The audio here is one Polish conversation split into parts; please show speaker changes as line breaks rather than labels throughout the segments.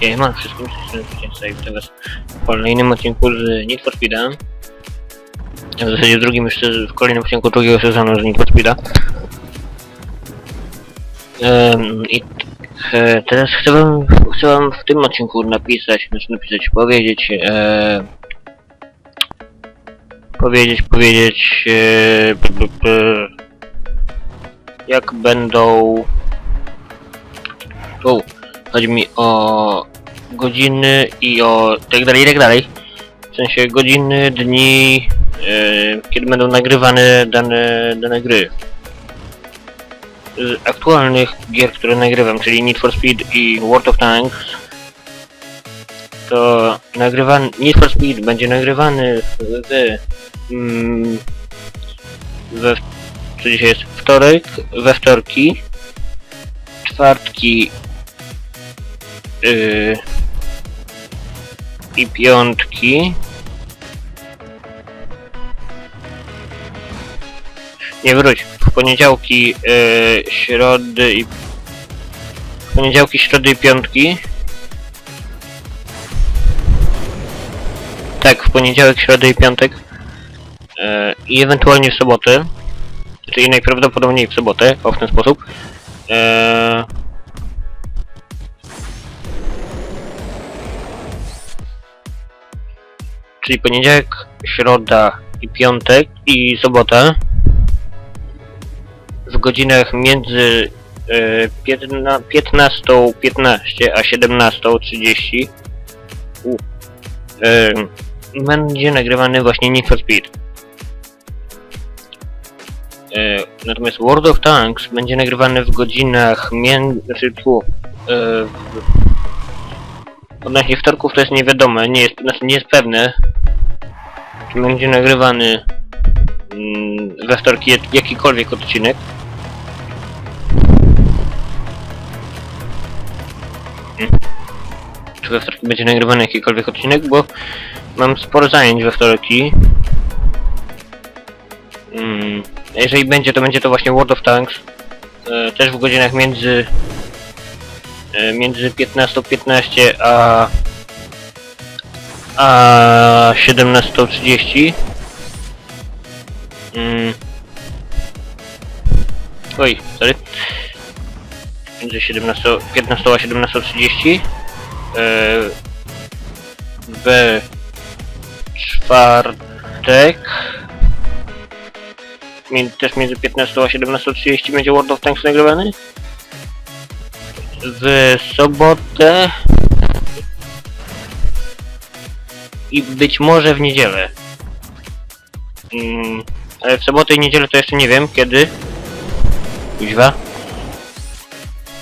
Siema wszystkim, wszystkim tutaj witam was w kolejnym odcinku z Need for Speed'a. W zasadzie w drugim jeszcze, w kolejnym odcinku drugiego sezonu z Need for Speed'a. Em, I e, teraz chcę wam, chcę wam w tym odcinku napisać, znaczy napisać, powiedzieć, e, powiedzieć, powiedzieć, e, b, b, b, jak będą tu, chodzi mi o godziny i o tak dalej, i tak dalej. W sensie godziny, dni, e, kiedy będą nagrywane dane, dane gry. Z aktualnych gier, które nagrywam, czyli Need for Speed i World of Tanks, to nagrywany, Need for Speed będzie nagrywany w, mm, we, co dzisiaj jest, wtorek, we wtorki, czwartki yy, i piątki. Nie wróć. W poniedziałki, yy, środy i... W poniedziałki, środy i piątki. Tak, w poniedziałek, środę i piątek. Yy, I ewentualnie w sobotę. Czyli najprawdopodobniej w sobotę, o w ten sposób. Yy, czyli poniedziałek, środa i piątek i sobota w godzinach między e, 15.15 a 17.30 u, e, będzie nagrywany właśnie Need for Speed. E, natomiast World of Tanks będzie nagrywany w godzinach między... Znaczy tu... W- odnośnie wtorków to jest niewiadome, nie jest, znaczy nie jest pewne, czy będzie nagrywany mm, we wtorki jak- jakikolwiek odcinek. Czy we wtorki będzie nagrywany jakikolwiek odcinek, bo mam sporo zajęć we wtorki. Mm, jeżeli będzie, to będzie to właśnie World of Tanks. E, też w godzinach między między 15.15 a a 17.30 mm. Oj, sorry. Między 17, 15 a 17.30 e, W czwartek. Też między 15 a 17.30 będzie World of Tanks nagrywany w sobotę i być może w niedzielę. Mm, ale w sobotę i niedzielę to jeszcze nie wiem kiedy. Kuźwa.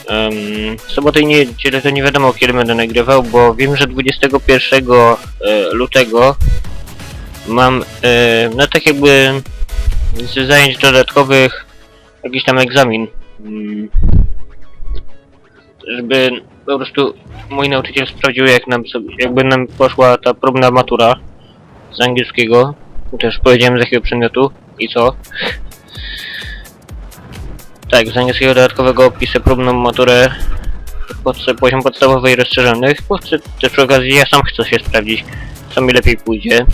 Um, w sobotę i niedzielę to nie wiadomo kiedy będę nagrywał, bo wiem, że 21 e, lutego mam e, no tak jakby z zajęć dodatkowych jakiś tam egzamin. Mm, żeby po prostu mój nauczyciel sprawdził jak nam sobie, jakby nam poszła ta próbna matura z angielskiego. Też powiedziałem z jakiego przedmiotu i co. Tak, z angielskiego dodatkowego piszę próbną maturę pod poziom podstawowy i rozszerzony. Chcę też przy okazji ja sam chcę się sprawdzić, co mi lepiej pójdzie.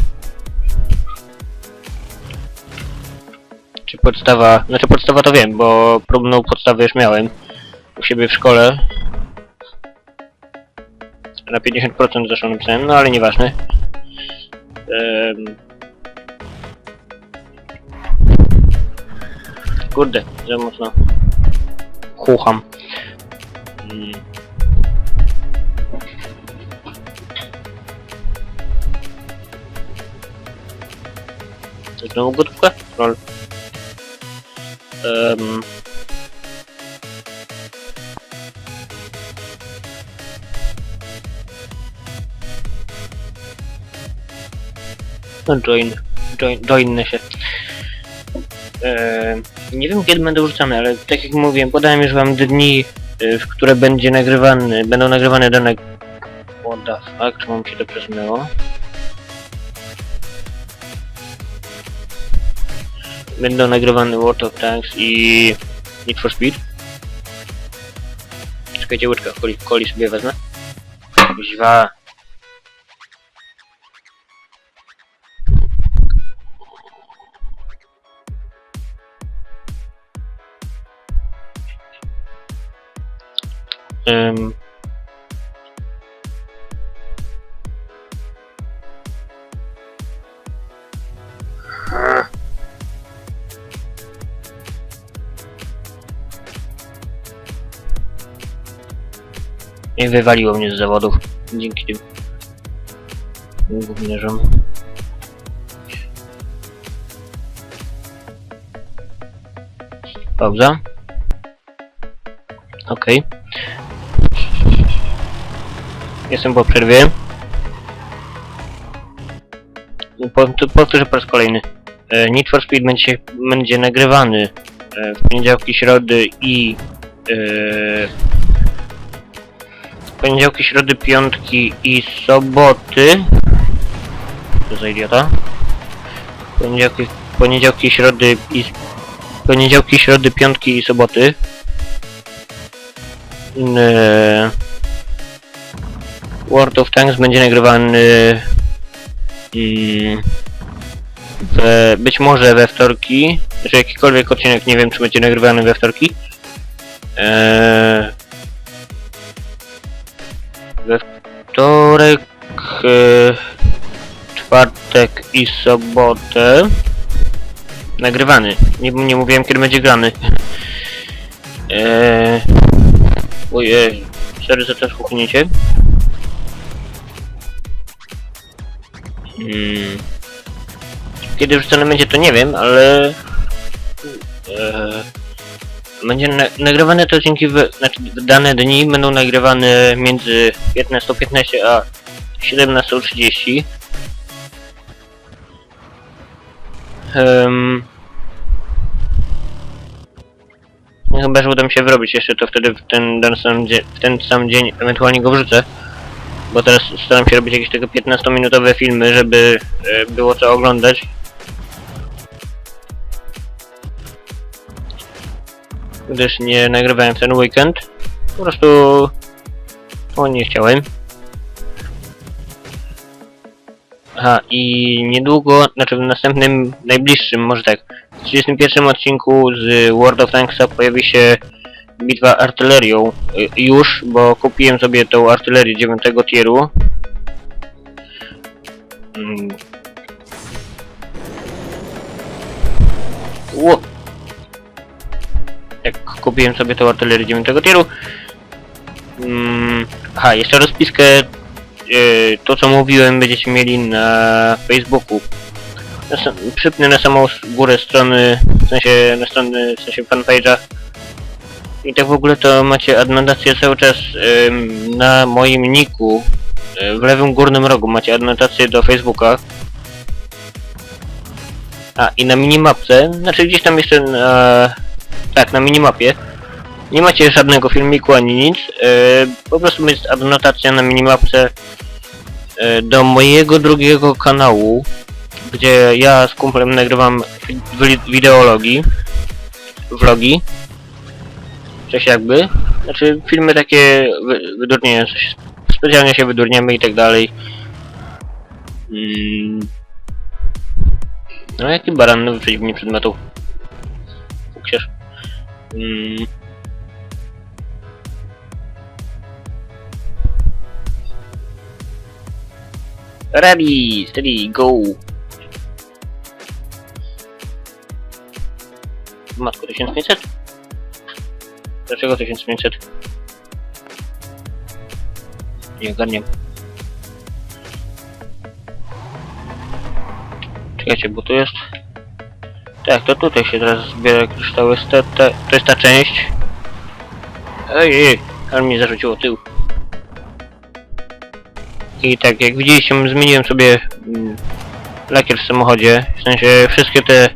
Czy podstawa, znaczy podstawa to wiem, bo próbną podstawę już miałem u siebie w szkole. Na 50% zresztą napisałem, no ale nieważne. Ehm... Kurde, za mocno chucham. Mm. To Znowu gotówka? Um, No join, join, joinnę się. Eee, nie wiem kiedy będą wrzucane, ale tak jak mówiłem, podałem już wam dni, e, w które będzie nagrywany, będą nagrywane dane... What the fuck, czemu mi się to przesunęło? Będą nagrywane World of Tanks i Need for Speed. Czekajcie, łyczka, coli, coli sobie wezmę. Kuźwa. Ym. I wywaliło mnie z zawodów. Dzięki tym gównierzom. Pauza. Okej. Jestem po przerwie. Powtórzę po raz kolejny. E, Need for Speed będzie, będzie nagrywany e, w poniedziałki, środy i e, poniedziałki, środy, piątki i soboty. Co za idiota? Poniedziałki, poniedziałki, środy i poniedziałki, środy, piątki i soboty. Eee, World of Tanks będzie nagrywany we, być może we wtorki, że jakikolwiek odcinek, nie wiem czy będzie nagrywany we wtorki. Eee, we wtorek, e, czwartek i sobotę nagrywany. Nie, nie mówiłem kiedy będzie grany. Eee, ojej, sorry za to słuchnięcie. Kiedy wrzucone będzie to nie wiem, ale eee, będzie na, nagrywane te odcinki w, znaczy dane dni będą nagrywane między 15.15 a 17.30. Um, chyba, że uda mi się wyrobić jeszcze to wtedy w ten, ten, sam, dzie- w ten sam dzień ewentualnie go wrzucę. Bo teraz staram się robić jakieś tylko 15-minutowe filmy, żeby e, było co oglądać. Gdyż nie nagrywałem ten weekend. Po prostu... O, nie chciałem. Aha, i niedługo, znaczy w następnym, najbliższym, może tak, w 31 odcinku z World of Tanksa pojawi się bitwa artylerią. Y, Już, bo kupiłem sobie tą artylerię 9 tieru. Mm. Ło. Jak kupiłem sobie tą artylerię 9 tieru. Mm. Aha, jeszcze rozpiskę e, to co mówiłem będziecie mieli na Facebooku. Na, przypnę na samą górę strony, w sensie na strony, w sensie fanpage'a. I tak w ogóle to macie adnotację cały czas na moim niku. E, W lewym górnym rogu macie adnotację do Facebooka. A i na minimapce, znaczy gdzieś tam jeszcze na... Tak, na minimapie. Nie macie żadnego filmiku ani nic. E, po prostu jest adnotacja na minimapce e, do mojego drugiego kanału, gdzie ja z kumplem nagrywam wi- wideologii, vlogi, coś jakby, znaczy filmy takie wy- specjalnie się wydurniamy i tak dalej. Mm. No jaki baran, wyprzedził mnie przed metą. Mm. Ready, steady, go! Matko, 1500? Dlaczego 1500? Nie ogarniam. Czekajcie, bo tu jest... Tak, to tutaj się teraz zbiera kryształy. Sta, ta, to jest ta część. Ej, ej, ale mnie zarzuciło tył. I tak jak widzieliście, zmieniłem sobie mm, lakier w samochodzie. W sensie wszystkie te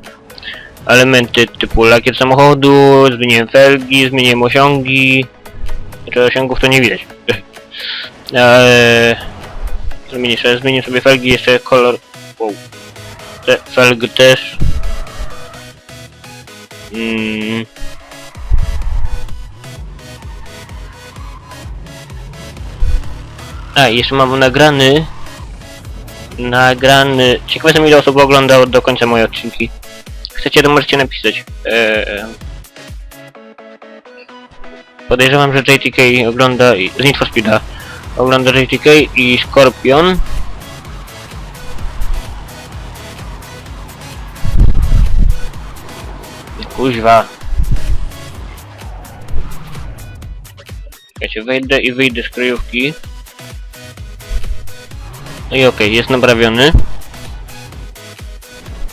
elementy typu lakier samochodu, zmieniłem felgi, zmieniłem osiągi. Znaczy osiągów to nie widać. Zmienię, zmienię sobie felgi, jeszcze kolor. Wow. Te felg też. Mm. A, jeszcze mam nagrany... Nagrany... Ciekawe jestem ile osób ogląda do końca moje odcinki. Chcecie, to możecie napisać. Eee... Podejrzewam, że JTK ogląda... Z Need for Speeda. Ogląda JTK i Scorpion. Kuźwa. Czekajcie, wejdę i wyjdę z kryjówki. No i okej, jest naprawiony.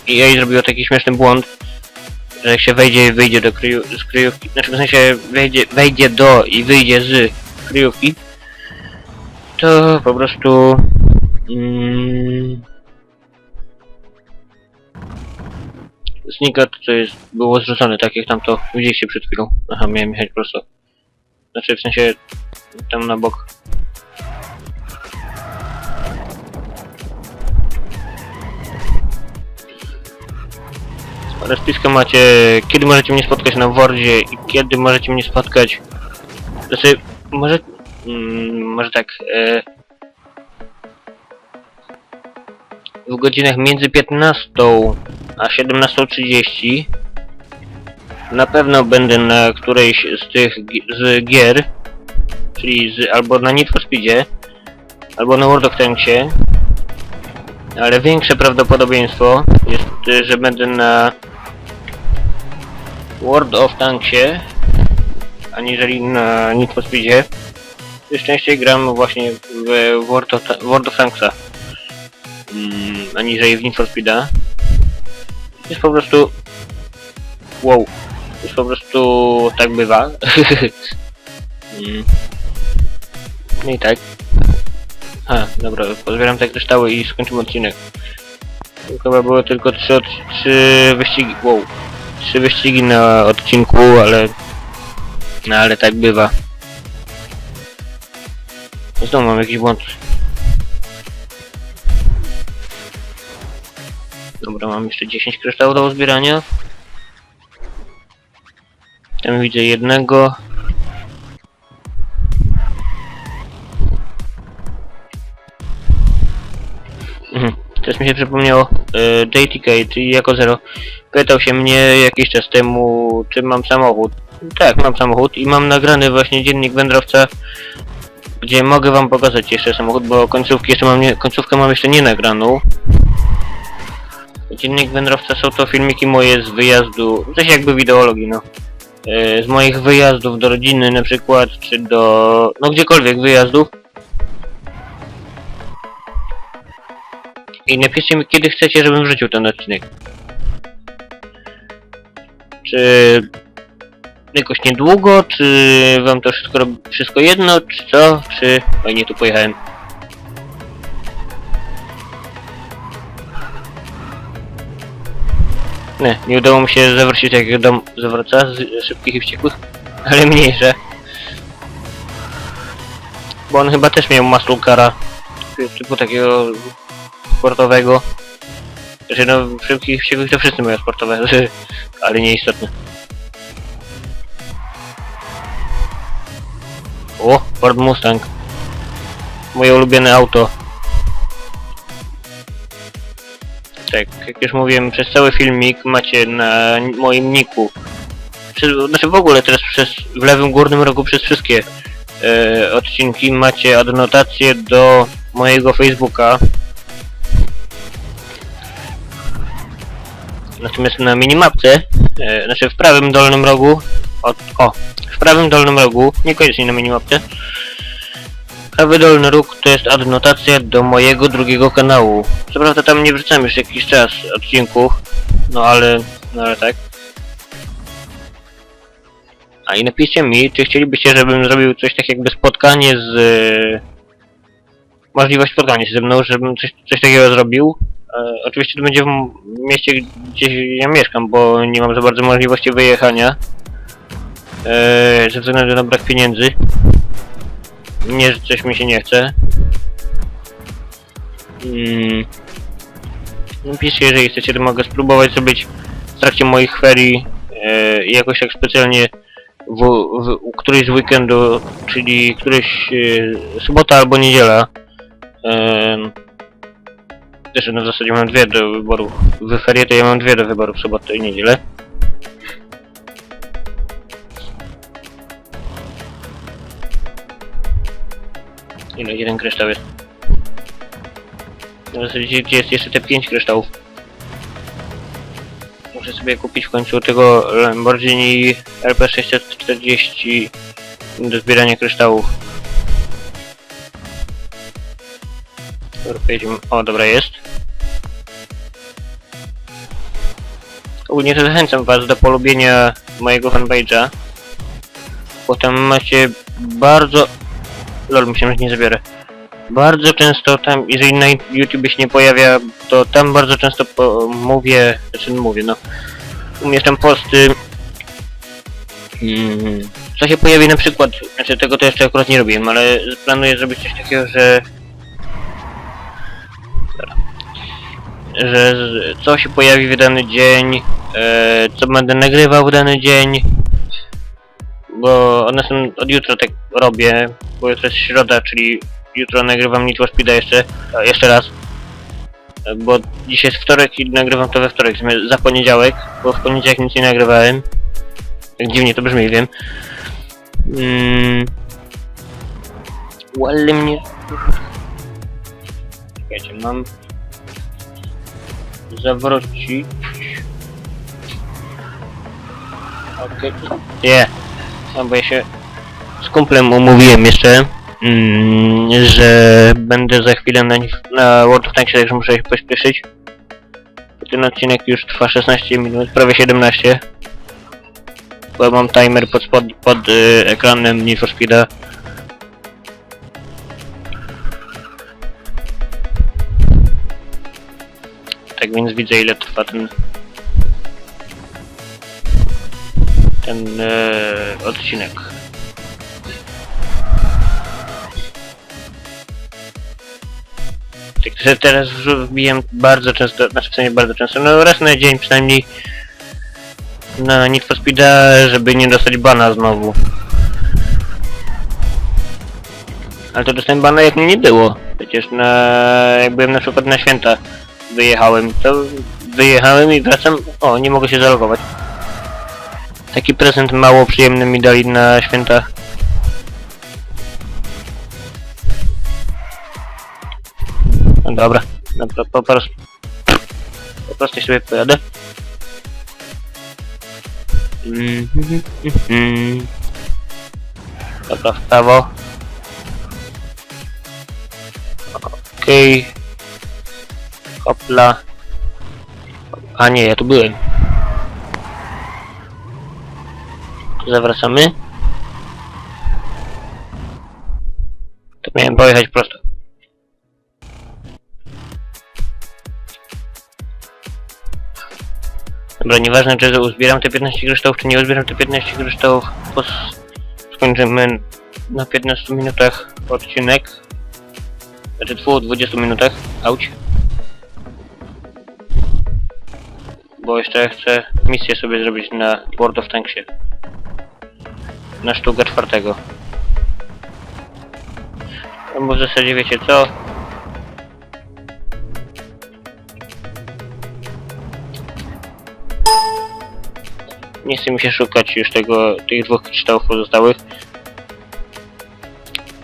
I jej zrobiło taki śmieszny błąd, że jak się wejdzie i wyjdzie do kryju z kryjówki, znaczy w sensie wejdzie, wejdzie do i wyjdzie z kryjówki, to po prostu... Mm, co jest, było zrzucone, tak jak tam to widzieliście przed chwilą. Aha, miałem jechać prosto. Znaczy w sensie tam na bok. Rozpiskę macie, kiedy możecie mnie spotkać na Wordzie i kiedy możecie mnie spotkać. Znaczy, może. Mm, może tak. E, w godzinach między 15 a 17.30 na pewno będę na którejś z tych z gier, czyli z, albo na Need for Speedzie, albo na World of Tanksie, ale większe prawdopodobieństwo jest, y, że będę na World of Tanksie, aniżeli na Need for Speedzie. Częściej gram właśnie w World of, World of Tanksa, mm, aniżeli w Need for Speeda. Jest po prostu... Wow. Już po prostu tak bywa. Mm. no i tak. A, dobra, pozbieram te kryształy i skończymy odcinek. Chyba było tylko trzy, trzy wyścigi. Wow. Trzy wyścigi na odcinku, ale. No ale tak bywa. Znowu mam jakiś błąd. Dobra, mam jeszcze 10 kryształów do uzbierania. Tam widzę jednego. Mhm. Teraz mi się przypomniało, e, JTK, czyli jako zero, pytał się mnie jakiś czas temu, czy mam samochód. Tak, mam samochód i mam nagrany właśnie dziennik wędrowca, gdzie mogę wam pokazać jeszcze samochód, bo końcówki jeszcze mam nie, końcówkę mam jeszcze nie nagraną. Dziennik wędrowca są to filmiki moje z wyjazdu, coś jakby wideologii, no. E, z moich wyjazdów do rodziny na przykład, czy do... no gdziekolwiek wyjazdów. I napiszcie mi kiedy chcecie, żebym wrzucił ten odcinek. Czy jakoś niedługo, czy wam to wszystko, wszystko jedno, czy co, czy... Oj, tu pojechałem. Nie, nie udało mi się zawrócić jak dom zawraca z szybkich i wściekłych, ale mniejsze. Bo on chyba też miał muscle cara, typu takiego sportowego. Znaczy no, szybkich i wściekłych to wszyscy mają sportowe, ale nieistotne. O, Ford Mustang. Moje ulubione auto. Tak, jak już mówiłem, przez cały filmik macie na moim niku. Przez, znaczy w ogóle teraz przez, w lewym górnym rogu przez wszystkie e, odcinki macie adnotację do mojego Facebooka. Natomiast na minimapce, e, znaczy w prawym dolnym rogu, od, o, w prawym dolnym rogu, niekoniecznie na minimapce, prawy dolny róg to jest adnotacja do mojego drugiego kanału. Co prawda tam nie wrzucam już jakiś czas odcinków, no ale, no ale tak. A i napiszcie mi, czy chcielibyście, żebym zrobił coś tak jakby spotkanie z... e, Możliwość spotkania się ze mną, żebym coś, coś takiego zrobił. E, oczywiście to będzie w mieście, gdzie ja mieszkam, bo nie mam za bardzo możliwości wyjechania. E, ze względu na brak pieniędzy. Nie, że coś mi się nie chce. Mm. No piszcie, jeżeli chcecie, to mogę spróbować zrobić w trakcie moich ferii e, jakoś tak specjalnie w, w, u którejś z weekendu, czyli któryś e, sobota albo niedziela. Em, też no w zasadzie mam dwie do wyboru. W ferie to ja mam dwie do wyboru w sobotę i niedzielę. Ile? Jeden kryształ jest. W zasadzie gdzie jest jeszcze te pięć kryształów. Muszę sobie kupić w końcu tego Lamborghini LP640 do zbierania kryształów. Dobra. O, dobra, jest. Ogólnie to zachęcam was do polubienia mojego fanpage'a. Bo tam macie bardzo... Lol, myślałem, że nie zabiorę. Bardzo często tam, jeżeli na YouTube się nie pojawia, to tam bardzo często mówię, znaczy mówię, no, umieszczam posty, mm, co się pojawi na przykład, znaczy tego to jeszcze akurat nie robiłem, ale planuję zrobić coś takiego, że że co się pojawi w dany dzień, e, co będę nagrywał w dany dzień, bo one są od jutra tak robię, bo jutro jest środa, czyli jutro nagrywam for Speeda jeszcze, jeszcze raz. Bo dzisiaj jest wtorek i nagrywam to we wtorek, za poniedziałek, bo w poniedziałek nic nie nagrywałem. Tak dziwnie to brzmi, wiem. Mm. Łally mnie... Czekajcie, mam... Zawrócić... Okej. Nie. No bo ja się z kumplem umówiłem jeszcze, mm, że będę za chwilę na, na World of Tanks, także muszę się pośpieszyć. Ten odcinek już trwa 16 minut, prawie 17. Bo mam timer pod, spod, pod y, ekranem Need for Speeda. Tak więc widzę ile trwa ten ten e, odcinek. Także teraz wbijam bardzo często, znaczy w sensie bardzo często, no raz na dzień przynajmniej na Need for Speeda, żeby nie dostać bana znowu. Ale to dostałem bana jak mnie nie było. Przecież na... jak byłem na przykład na święta wyjechałem, to wyjechałem i wracam, o nie mogę się zalogować. Taki prezent mało przyjemny mi dali na święta. No dobra, no po, prostu... Po prostu sobie pojadę. Dobra, w prawo. Okej. Hopla. A nie, ja tu byłem. Zawracamy. To miałem pojechać prosto. Dobra, nieważne czy uzbieram te 15 kryształów, czy nie uzbieram te 15 kryształów, bo skończymy na 15 minutach odcinek. Znaczy tfu, 20 minutach. Auć. Bo jeszcze chcę misję sobie zrobić na World of Tanksie. Na sztukę czwartego. Bo w zasadzie wiecie co? Nie chce mi się szukać już tego, tych dwóch kryształów pozostałych.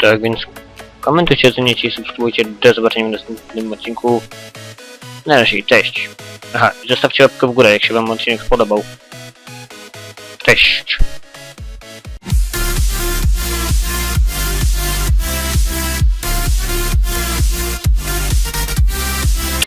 Tak więc komentujcie, oceniajcie i subskrybujcie. Do zobaczenia w następnym odcinku. Na razie, cześć. Aha, zostawcie łapkę w górę, jak się wam odcinek spodobał. Cześć.